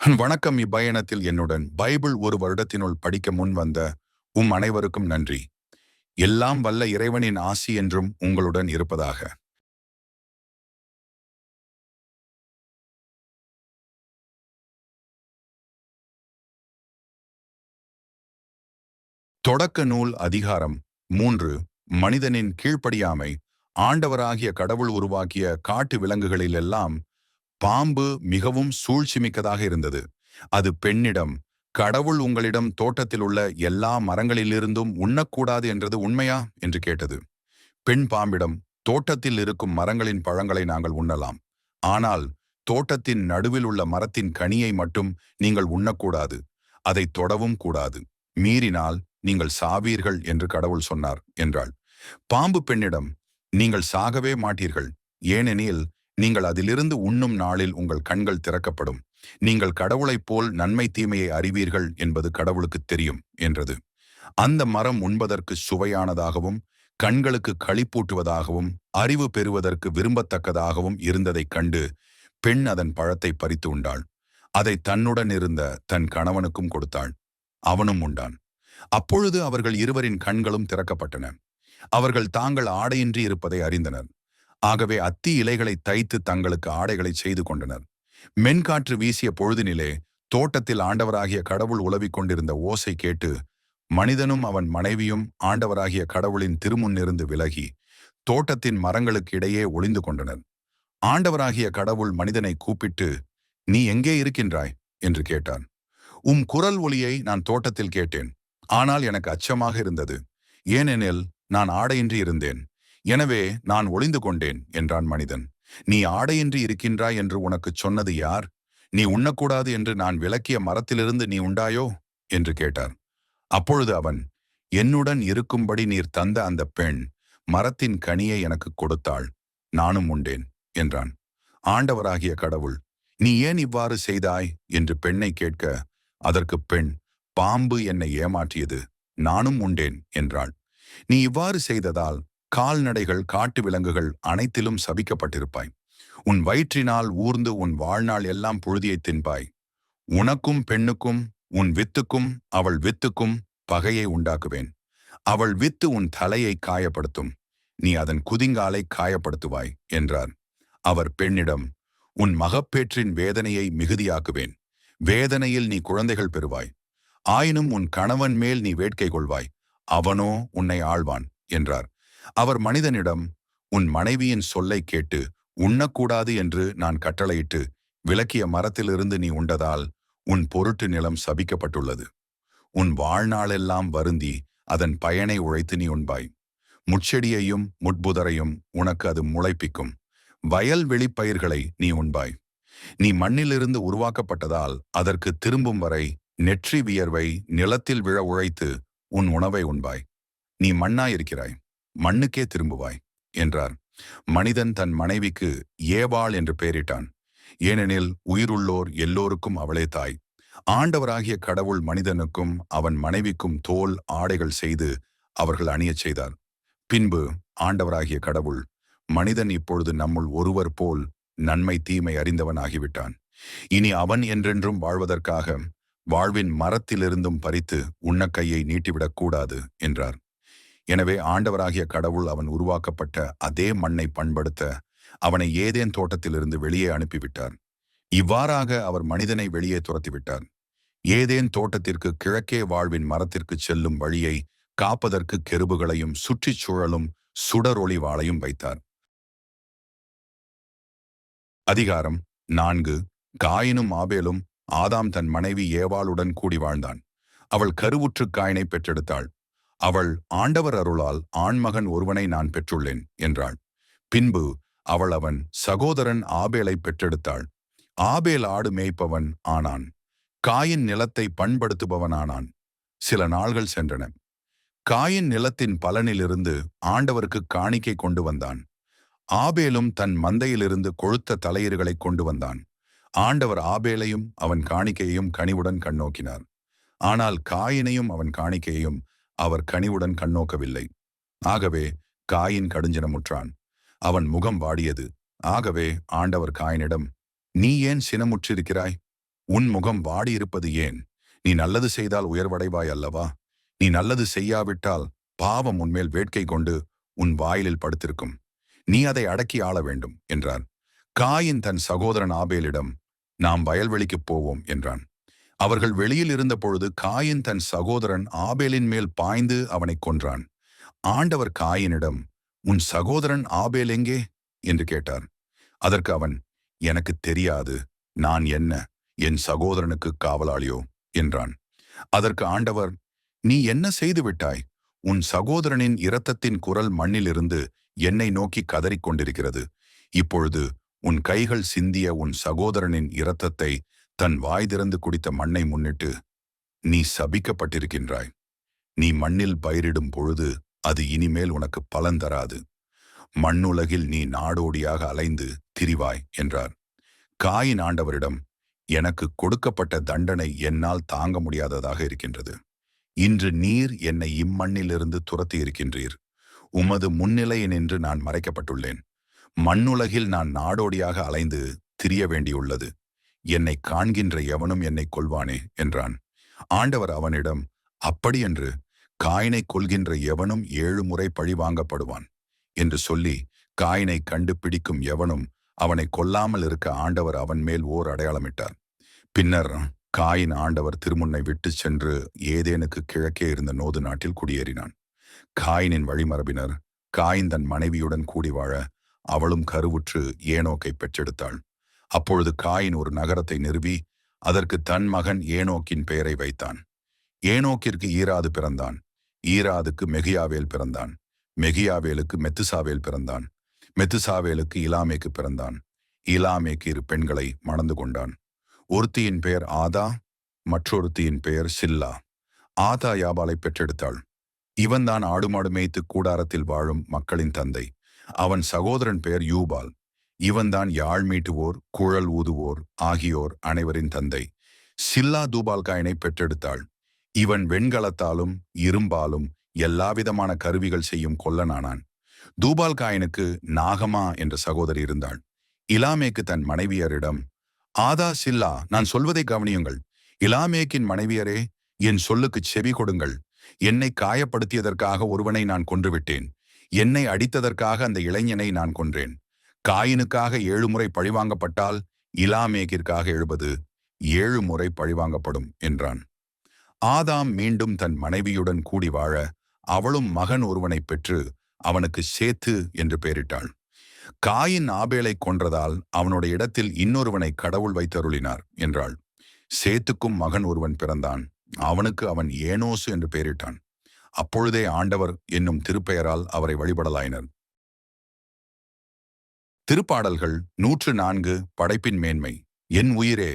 வணக்கம் இப்பயணத்தில் என்னுடன் பைபிள் ஒரு வருடத்தினுள் படிக்க முன் வந்த உம் அனைவருக்கும் நன்றி. எல்லாம் வல்ல இறைவனின் ஆசி என்றும் உங்களுடன் இருப்பதாக. தொடக்க நூல் அதிகாரம் மூன்று. மனிதனின் கீழ்ப்படியாமை ஆண்டவராகிய கடவுள் உருவாக்கிய காட்டு விலங்குகளிலெல்லாம் பாம்பு மிகவும் சூழ்ச்சிமிக்கதாக இருந்தது. அது பெண்ணிடம் கடவுள் உங்களிடம் தோட்டத்தில் உள்ள எல்லா மரங்களிலிருந்தும் உண்ணக்கூடாது என்றது உண்மையா? என்று கேட்டது. பெண் பாம்பிடம் தோட்டத்தில் இருக்கும் மரங்களின் பழங்களை நாங்கள் உண்ணலாம். ஆனால் தோட்டத்தின் நடுவில் உள்ள மரத்தின் கனியை மட்டும் நீங்கள் உண்ணக்கூடாது. அதை தொடவும் கூடாது. மீறினால் நீங்கள் சாவீர்கள் என்று கடவுள் சொன்னார் என்றாள். பாம்பு பெண்ணிடம் நீங்கள் சாகவே மாட்டீர்கள். ஏனெனில் நீங்கள் அதிலிருந்து உண்ணும் நாளில் உங்கள் கண்கள் திறக்கப்படும். நீங்கள் கடவுளைப் போல் நன்மை தீமையை அறிவீர்கள் என்பது கடவுளுக்கு தெரியும் என்றது. அந்த மரம் உண்பதற்கு சுவையானதாகவும் கண்களுக்கு களிப்பூட்டுவதாகவும் அறிவு பெறுவதற்கு விரும்பத்தக்கதாகவும் இருந்ததைக் கண்டு பெண் அதன் பழத்தை பறித்து உண்டாள். அதை தன்னுடன் இருந்த தன் கணவனுக்கும் கொடுத்தாள். அவனும் உண்டான். அப்பொழுது அவர்கள் இருவரின் கண்களும் திறக்கப்பட்டன. அவர்கள் தாங்கள் ஆடையின்றி இருப்பதை அறிந்தனர். ஆகவே அத்தி இலைகளை தைத்து தங்களுக்கு ஆடைகளை செய்து கொண்டனர். மென்காற்று வீசிய பொழுதினிலே தோட்டத்தில் ஆண்டவராகிய கடவுள் உலவிக் கொண்டிருந்த ஓசை கேட்டு மனிதனும் அவன் மனைவியும் ஆண்டவராகிய கடவுளின் திருமுன்னிருந்து விலகி தோட்டத்தின் மரங்களுக்கு இடையே ஒளிந்து கொண்டனர். ஆண்டவராகிய கடவுள் மனிதனை கூப்பிட்டு நீ எங்கே இருக்கின்றாய்? என்று கேட்டான். உம் குரல் ஒளியை நான் தோட்டத்தில் கேட்டேன். ஆனால் எனக்கு அச்சமாக இருந்தது. ஏனெனில் நான் ஆடையின்றி இருந்தேன். எனவே நான் ஒளிந்து கொண்டேன் என்றான் மனிதன். நீ ஆடையின்றி இருக்கின்றாய் என்று உனக்குச் சொன்னது யார்? நீ உண்ணக்கூடாது என்று நான் விளக்கிய மரத்திலிருந்து நீ உண்டாயோ? என்று கேட்டார். அப்பொழுது அவன் என்னுடன் இருக்கும்படி நீர் தந்த அந்த பெண் மரத்தின் கனியை எனக்கு கொடுத்தாள். நானும் உண்டேன் என்றான். ஆண்டவராகிய கடவுள் நீ ஏன் இவ்வாறு செய்தாய்? என்று பெண்ணை கேட்க அதற்கு பெண் பாம்பு என்னை ஏமாற்றியது நானும் உண்டேன் என்றாள். நீ இவ்வாறு செய்ததால் கால்நடைகள் காட்டு விலங்குகள் அனைத்திலும் சபிக்கப்பட்டிருப்பாய். உன் வயிற்றினால் ஊர்ந்து உன் வாழ்நாள் எல்லாம் புழுதியை தின்பாய். உனக்கும் பெண்ணுக்கும் உன் வித்துக்கும் அவள் வித்துக்கும் பகையை உண்டாக்குவேன். அவள் வித்து உன் தலையை காயப்படுத்தும். நீ அதன் குதிங்காலை காயப்படுத்துவாய் என்றார். அவர் பெண்ணிடம் உன் மகப்பேற்றின் வேதனையை மிகுதியாக்குவேன். வேதனையில் நீ குழந்தைகள் பெறுவாய். ஆயினும் உன் கணவன் மேல் நீ வேட்கை கொள்வாய். அவனோ உன்னை ஆழ்வான் என்றார். அவர் மனிதனிடம் உன் மனைவியின் சொல்லை கேட்டு உண்ணக்கூடாது என்று நான் கட்டளையிட்டு விளக்கிய மரத்திலிருந்து நீ உண்டதால் உன் பொருட்டு நிலம் சபிக்கப்பட்டுள்ளது. உன் வாழ்நாளெல்லாம் வருந்தி அதன் பயனை உழைத்து நீ உண்பாய். முட்செடியையும் முட்புதரையும் உனக்கு அது முளைப்பிக்கும். வயல் வெளிப்பயிர்களை நீ உண்பாய். நீ மண்ணிலிருந்து உருவாக்கப்பட்டதால் அதற்கு திரும்பும் வரை நெற்றி வியர்வை நிலத்தில் விழ உழைத்து உன் உணவை உண்பாய். நீ மண்ணாயிருக்கிறாய். மண்ணுக்கே திரும்புவாய் என்றார். மனிதன் தன் மனைவிக்கு ஏவாள் என்று பெயரிட்டான். ஏனெனில் உயிருள்ளோர் எல்லோருக்கும் அவளே தாய். ஆண்டவராகிய கடவுள் மனிதனுக்கும் அவன் மனைவிக்கும் தோல் ஆடைகள் செய்து அவர்கள் அணியச் செய்தார். பின்பு ஆண்டவராகிய கடவுள் மனிதன் இப்பொழுது நம்முள் ஒருவர் போல் நன்மை தீமை அறிந்தவன் ஆகிவிட்டான் இனி அவன் என்றென்றும் வாழ்வதற்காக வாழ்வின் மரத்திலிருந்தும் பறித்து உண்ணக்கையை நீட்டிவிடக்கூடாது என்றார். எனவே ஆண்டவராகிய கடவுள் அவன் உருவாக்கப்பட்ட அதே மண்ணை பண்படுத்த அவனை ஏதேன் தோட்டத்திலிருந்து வெளியே அனுப்பிவிட்டார். இவ்வாறாக அவர் மனிதனை வெளியே துரத்திவிட்டார். ஏதேன் தோட்டத்திற்கு கிழக்கே வாழ்வின் மரத்திற்கு செல்லும் வழியை காப்பதற்கு கெருபுகளையும் சுற்றிச் சுழலும் சுடரொளி வாளையும் வைத்தார். அதிகாரம் நான்கு. காயினும் ஆபேலும் ஆதாம் தன் மனைவி ஏவாளுடன் கூடி வாழ்ந்தான். அவள் கருவுற்று காயினை பெற்றெடுத்தாள். அவள் ஆண்டவர் அருளால் ஆண்மகன் ஒருவனை நான் பெற்றுள்ளேன் என்றாள். பின்பு அவள் அவன் சகோதரன் ஆபேலை பெற்றெடுத்தாள். ஆபேல் ஆடு மேய்ப்பவன் ஆனான். காயின் நிலத்தை பண்படுத்துபவனானான். சில நாள்கள் சென்றன. காயின் நிலத்தின் பலனிலிருந்து ஆண்டவருக்கு காணிக்கை கொண்டு வந்தான். ஆபேலும் தன் மந்தையிலிருந்து கொழுத்த தலையீறுகளை கொண்டு வந்தான். ஆண்டவர் ஆபேலையும் அவன் காணிக்கையையும் கனிவுடன் கண்ணோக்கினார். ஆனால் காயினையும் அவன் காணிக்கையையும் அவர் கனிவுடன் கண்ணோக்கவில்லை. ஆகவே காயின் கடுஞ்சினமுற்றான். அவன் முகம் வாடியது. ஆகவே ஆண்டவர் காயினிடம் நீ ஏன் சினமுற்றிருக்கிறாய்? உன் முகம் வாடியிருப்பது ஏன்? நீ நல்லது செய்தால் உயர்வடைவாய் அல்லவா? நீ நல்லது செய்யாவிட்டால் பாவம் உன்மேல் வேட்கை கொண்டு உன் வாயிலில் படுத்திருக்கும். நீ அதை அடக்கி ஆள வேண்டும் என்றார். காயின் தன் சகோதரன் ஆபேலிடம் நாம் வயல்வெளிக்குப் போவோம் என்றான். அவர்கள் வெளியில் இருந்த பொழுது காயின் தன் சகோதரன் ஆபேலின் மேல் பாய்ந்து அவனைக் கொன்றான். ஆண்டவர் காயினிடம் உன் சகோதரன் ஆபேல் எங்கே? என்று கேட்டார். அதற்கு அவன் எனக்கு தெரியாது நான் என்ன? என் சகோதரனுக்கு காவலாளியோ? என்றான். அதற்கு ஆண்டவர் நீ என்ன செய்து விட்டாய்? உன் சகோதரனின் இரத்தத்தின் குரல் மண்ணிலிருந்து என்னை நோக்கி கதறிக் கொண்டிருக்கிறது. இப்பொழுது உன் கைகள் சிந்திய உன் சகோதரனின் இரத்தத்தை தன் வாய் திறந்து குடித்த மண்ணை முன்னிட்டு நீ சபிக்கப்பட்டிருக்கின்றாய். நீ மண்ணில் பயிரிடும் பொழுது அது இனிமேல் உனக்கு பலன் தராது. மண்ணுலகில் நீ நாடோடியாக அலைந்து திரிவாய் என்றார். காயின் ஆண்டவரிடம் எனக்கு கொடுக்கப்பட்ட தண்டனை என்னால் தாங்க முடியாததாக இருக்கின்றது. இன்று நீர் என்னை இம்மண்ணிலிருந்து துரத்தி இருக்கின்றீர். உமது முன்னிலையின் என்று நான் மறைக்கப்பட்டுள்ளேன். மண்ணுலகில் நான் நாடோடியாக அலைந்து திரிய வேண்டியுள்ளது. என்னை காண்கின்ற எவனும் என்னை கொள்வானே என்றான். ஆண்டவர் அவனிடம் அப்படியென்று காயினை கொள்கின்ற எவனும் ஏழு முறை பழி வாங்கப்படுவான் என்று சொல்லி காயினை கண்டுபிடிக்கும் எவனும் அவனை கொல்லாமல் இருக்க ஆண்டவர் அவன் மேல் ஓர் அடையாளமிட்டார். பின்னர் காயின் ஆண்டவர் திருமுன்னை விட்டு சென்று ஏதேனுக்கு கிழக்கே இருந்த நோது நாட்டில் குடியேறினான். காயினின் வழிமரபினர் காயின் தன் மனைவியுடன் கூடி வாழ அவளும் கருவுற்று ஏனோக்கை பெற்றெடுத்தாள். அப்பொழுது காயின் ஒரு நகரத்தை நிறுவி அதற்கு தன் மகன் ஏனோக்கின் பெயரை வைத்தான். ஏனோக்கிற்கு ஈராது பிறந்தான். ஈராதுக்கு மெகியாவேல் பிறந்தான். மெகியாவேலுக்கு மெத்துசாவேல் பிறந்தான். மெத்துசாவேலுக்கு இலாமேக்கு பிறந்தான். இலாமேக்கு இரு பெண்களை மணந்து கொண்டான். ஒருத்தியின் பெயர் ஆதா மற்றொருத்தியின் பெயர் சில்லா. ஆதா யாபாலை பெற்றெடுத்தாள். இவன்தான் ஆடுமாடு மேய்த்து கூடாரத்தில் வாழும் மக்களின் தந்தை. அவன் சகோதரன் பெயர் யூபால். இவன்தான் யாழ் மீட்டுவோர் குழல் ஊதுவோர் ஆகியோர் அனைவரின் தந்தை. சில்லா தூபால்காயனை பெற்றெடுத்தாள். இவன் வெண்கலத்தாலும் இரும்பாலும் எல்லாவிதமான கருவிகள் செய்யும் கொல்லனானான். தூபால்காயனுக்கு நாகமா என்ற சகோதரி இருந்தாள். இலாமேக்கு தன் மனைவியரிடம் ஆதா சில்லா நான் சொல்வதை கவனியுங்கள். இலாமேக்கின் மனைவியரே என் சொல்லுக்குச் செவி கொடுங்கள். என்னை காயப்படுத்தியதற்காக ஒருவனை நான் கொன்றுவிட்டேன். என்னை அடித்ததற்காக அந்த இளைஞனை நான் கொன்றேன். காயினுக்காக ஏழு முறை பழிவாங்கப்பட்டால் இலாமேக்கிற்காக எழுபது ஏழு முறை பழிவாங்கப்படும் என்றான். ஆதாம் மீண்டும் தன் மனைவியுடன் கூடி வாழ அவளும் மகன் ஒருவனை பெற்று அவனுக்கு சேத்து என்று பெயரிட்டாள். காயின் ஆபேலை கொன்றதால் அவனுடைய இடத்தில் இன்னொருவனை கடவுள் வைத்தருளினார் என்றாள். சேத்துக்கும் மகன் ஒருவன் பிறந்தான் அவனுக்கு அவன் ஏனோசு என்று பெயரிட்டான். அப்பொழுதே ஆண்டவர் என்னும் திருப்பெயரால் அவரை வழிபடலாயினர். திருப்பாடல்கள் நூற்று நான்கு படைப்பின் மேன்மை. என் உயிரே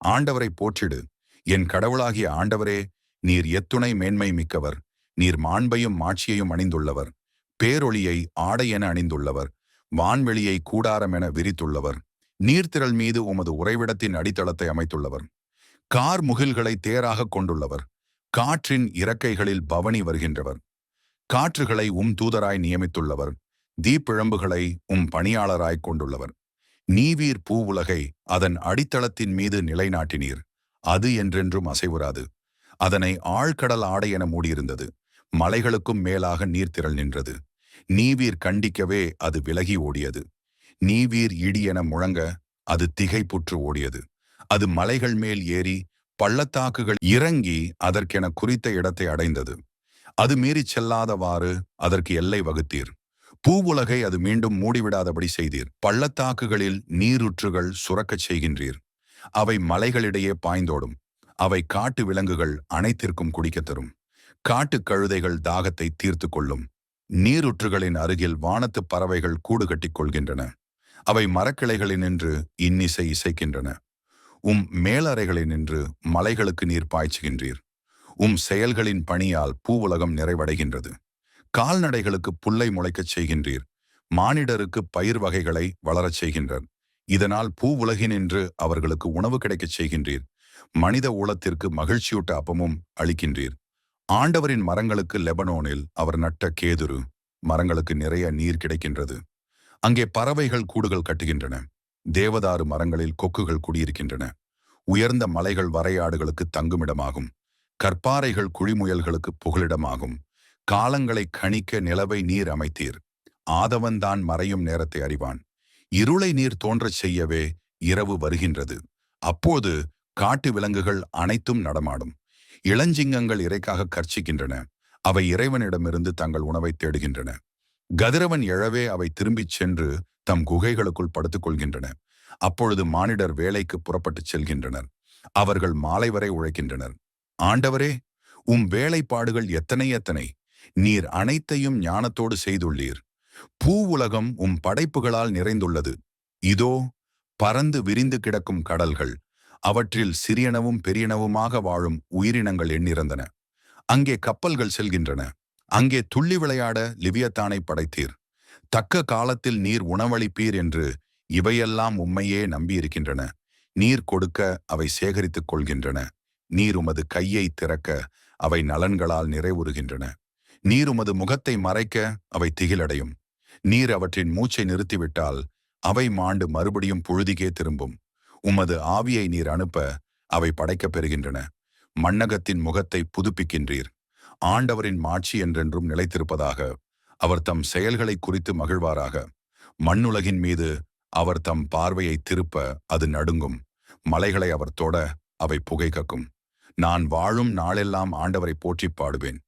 ஆண்டவரை போற்றிடு. என் கடவுளாகிய ஆண்டவரே நீர் எத்துணை மேன்மை மிக்கவர். நீர் மாண்பையும் மாட்சியையும் அணிந்துள்ளவர். பேரொளியை ஆடை என அணிந்துள்ளவர். வான்வெளியை கூடாரம் என விரித்துள்ளவர். நீர்த்திரள் மீது உமது உறைவிடத்தின் அடித்தளத்தை அமைத்துள்ளவர். கார் முகில்களை தேராக கொண்டுள்ளவர். காற்றின் இறக்கைகளில் பவனி வருகின்றவர். காற்றுகளை உம் தூதராய் நியமித்துள்ளவர். தீப்பிழம்புகளை உம் பணியாளராய்க் கொண்டுள்ளவர். நீவீர் பூ உலகை அதன் அடித்தளத்தின் மீது நிலைநாட்டினீர். அது என்றென்றும் அசைவுறாது. அதனை ஆழ்கடல் ஆடை என மூடியிருந்தது. மலைகளுக்கும் மேலாக நீர்த்திரள் நின்றது. நீவீர் கண்டிக்கவே அது விலகி ஓடியது. நீவீர் இடி என முழங்க அது திகைப்புற்று ஓடியது. அது மலைகள் மேல் ஏறி பள்ளத்தாக்குகள் இறங்கி அதற்கென குறித்த இடத்தை அடைந்தது. அது மீறிச் செல்லாதவாறு அதற்கு எல்லை வகுத்தீர். பூவுலகை அது மீண்டும் மூடிவிடாதபடி செய்தீர். பள்ளத்தாக்குகளில் நீருற்றுகள் சுரக்கச் செய்கின்றீர். அவை மலைகளிடையே பாய்ந்தோடும். அவை காட்டு விலங்குகள் அனைத்திற்கும் குடிக்கத் தரும். காட்டுக் கழுதைகள் தாகத்தை தீர்த்து கொள்ளும். நீருற்றுகளின் அருகில் வானத்து பறவைகள் கூடு கட்டிக் கொள்கின்றன. அவை மரக்கிளைகளினின்று இன்னிசை இசைக்கின்றன. உம் மேலறைகளினின்று மலைகளுக்கு நீர் பாய்ச்சுகின்றீர். உம் செயல்களின் பணியால் பூவுலகம் நிறைவடைகின்றது. கால்நடைகளுக்கு புல்லை முளைக்கச் செய்கின்றீர். மானிடருக்கு பயிர் வகைகளை வளரச் செய்கின்றனர் இதனால் பூ உலகினின்று அவர்களுக்கு உணவு கிடைக்கச் செய்கின்றீர். மனித ஊலத்திற்கு மகிழ்ச்சியூட்ட அப்பமும் அளிக்கின்றீர். ஆண்டவரின் மரங்களுக்கு லெபனோனில் அவர் நட்ட கேதுரு மரங்களுக்கு நிறைய நீர் கிடைக்கின்றது. அங்கே பறவைகள் கூடுகள் கட்டுகின்றன. தேவதாறு மரங்களில் கொக்குகள் குடியிருக்கின்றன. உயர்ந்த மலைகள் வரையாடுகளுக்கு தங்குமிடமாகும். கற்பாறைகள் குழிமுயல்களுக்கு புகலிடமாகும். காலங்களை கணிக்க நிலவை நீர் அமைத்தீர். ஆதவன்தான் மறையும் நேரத்தை அறிவான். இருளை நீர் தோன்றச் செய்யவே இரவு வருகின்றது. அப்போது காட்டு விலங்குகள் அனைத்தும் நடமாடும். இளஞ்சிங்கங்கள் இறைக்காக கர்ச்சிக்கின்றன. அவை இறைவனிடமிருந்து தங்கள் உணவை தேடுகின்றன. கதிரவன் எழவே அவை திரும்பிச் சென்று தம் குகைகளுக்குள் படுத்துக் கொள்கின்றன. அப்பொழுது மானிடர் வேலைக்கு புறப்பட்டுச் செல்கின்றனர். அவர்கள் மாலை வரை உழைக்கின்றனர். ஆண்டவரே உம் வேலைப்பாடுகள் எத்தனை எத்தனை? நீர் அனைத்தையும் ஞானத்தோடு செய்துள்ளீர். பூ உலகம் உம் படைப்புகளால் நிறைந்துள்ளது. இதோ பறந்து விரிந்து கிடக்கும் கடல்கள் அவற்றில் சிறியனவும் பெரியனவுமாக வாழும் உயிரினங்கள் எண்ணிறந்தன. அங்கே கப்பல்கள் செல்கின்றன. அங்கே துள்ளி விளையாட லிவியத்தானை படைத்தீர். தக்க காலத்தில் நீர் உணவளிப்பீர் என்று இவையெல்லாம் உம்மையே நம்பியிருக்கின்றன. நீர் கொடுக்க அவை சேகரித்துக் கொள்கின்றன. நீர் உமது கையை திறக்க அவை நலன்களால் நிறைவுறுகின்றன. நீர் உமது முகத்தை மறைக்க அவை திகிலடையும். நீர் அவற்றின் மூச்சை நிறுத்திவிட்டால் அவை மாண்டு மறுபடியும் புழுதிக்கே திரும்பும். உமது ஆவியை நீர் அனுப்ப அவை படைக்கப் பெறுகின்றன. மண்ணகத்தின் முகத்தை புதுப்பிக்கின்றீர். ஆண்டவரின் மாட்சி என்றென்றும் நிலைத்திருப்பதாக அவர் தம் செயல்களை குறித்து மகிழ்வாராக. மண்ணுலகின் மீது அவர் தம் பார்வையை திருப்ப அது நடுங்கும். மலைகளை அவர் தொட அவை புகை கக்கும். நான் வாழும் நாளெல்லாம் ஆண்டவரை போற்றிப் பாடுவேன்.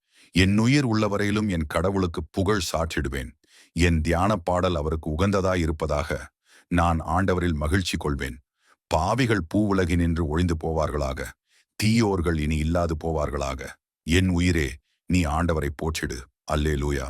என் உயிர் உள்ளவரையிலும் என் கடவுளுக்கு புகழ் சாற்றிடுவேன். என் தியான பாடல் அவருக்கு உகந்ததாய் இருப்பதாக நான் ஆண்டவரில் மகிழ்ச்சி கொள்வேன். பாவிகள் பூ உலகினின்று ஒழிந்து போவார்களாக. தீயோர்கள் இனி இல்லாது போவார்களாக. என் உயிரே நீ ஆண்டவரை போற்றிடு. அல்லே லூயா